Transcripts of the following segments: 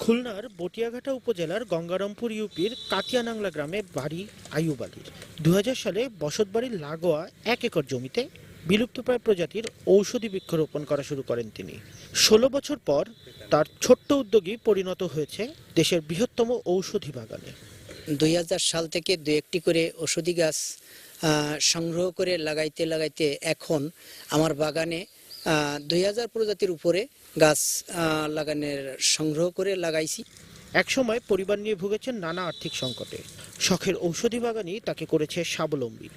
খুলনার বটিয়াঘাটা উপজেলার গঙ্গারামপুর ইউপির কাতিয়ানাংলা গ্রামে বাড়ি আয়ুব আলীর। দু সালে বসতবাড়ির লাগোয়া এক একর জমিতে বিলুপ্তপ্রায় প্রজাতির ঔষধি বৃক্ষরোপণ করা শুরু করেন তিনি। ১৬ বছর পর তার ছোট্ট উদ্যোগী পরিণত হয়েছে দেশের বৃহত্তম ঔষধি বাগানে। দুই হাজার সাল থেকে দু একটি করে ঔষধি গাছ সংগ্রহ করে লাগাইতে লাগাইতে এখন আমার বাগানে দুই হাজার প্রজাতির উপরে গাছ লাগানোর সংগ্রহ করে লাগাইছি। একসময় পরিবার নিয়ে ভুগেছেন নানা আর্থিক সংকটে। শখের ঔষধি বাগানই তাকে করেছে স্বাবলম্বী।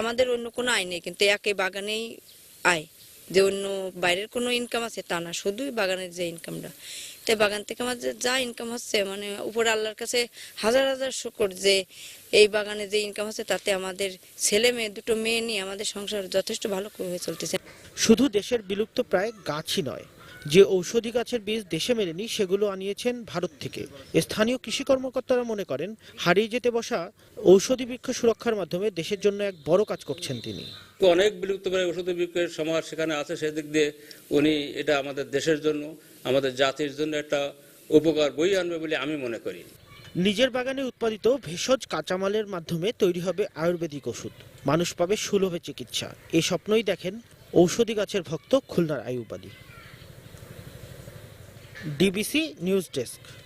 আমাদের অন্য কোনো আয় নেই কিন্তু একে বাগানেই আয়। যে অন্য বাইরের কোনো ইনকাম আছে তা না শুধুই বাগানের যে ইনকামটা তাই বাগান থেকে আমাদের যা ইনকাম হচ্ছে মানে উপরে আল্লাহর কাছে হাজার হাজার শুকর যে এই বাগানে যে ইনকাম হচ্ছে তাতে আমাদের ছেলে মেয়ে দুটো মেয়ে নিয়ে আমাদের সংসার যথেষ্ট ভালো হয়ে চলতেছে। শুধু দেশের বিলুপ্ত প্রায় গাছই নয় যে ঔষধি গাছের বীজ দেশে মেলেনি সেগুলো আনিয়েছেন ভারত থেকে। স্থানীয় কৃষি কর্মকর্তারা মনে করেন হারিয়ে যেতে বসা ঔষধি বৃক্ষ সুরক্ষার মাধ্যমে দেশের জন্য এক বড় কাজ করছেন তিনি। অনেক বিলুপ্ত প্রায় ওষুধ বৃক্ষের সমাহার সেখানে আছে সেদিক দিয়ে উনি এটা আমাদের দেশের জন্য আমাদের জাতির জন্য একটা উপকার বই আনবে বলে আমি মনে করি। নিজের বাগানে উৎপাদিত ভেষজ কাঁচামালের মাধ্যমে তৈরি হবে আয়ুর্বেদিক ওষুধ। মানুষ পাবে সুলভে চিকিৎসা। এ স্বপ্নই দেখেন ঔষধি গাছের ভক্ত খুলনার আয়ুবাদী। DBC news desk.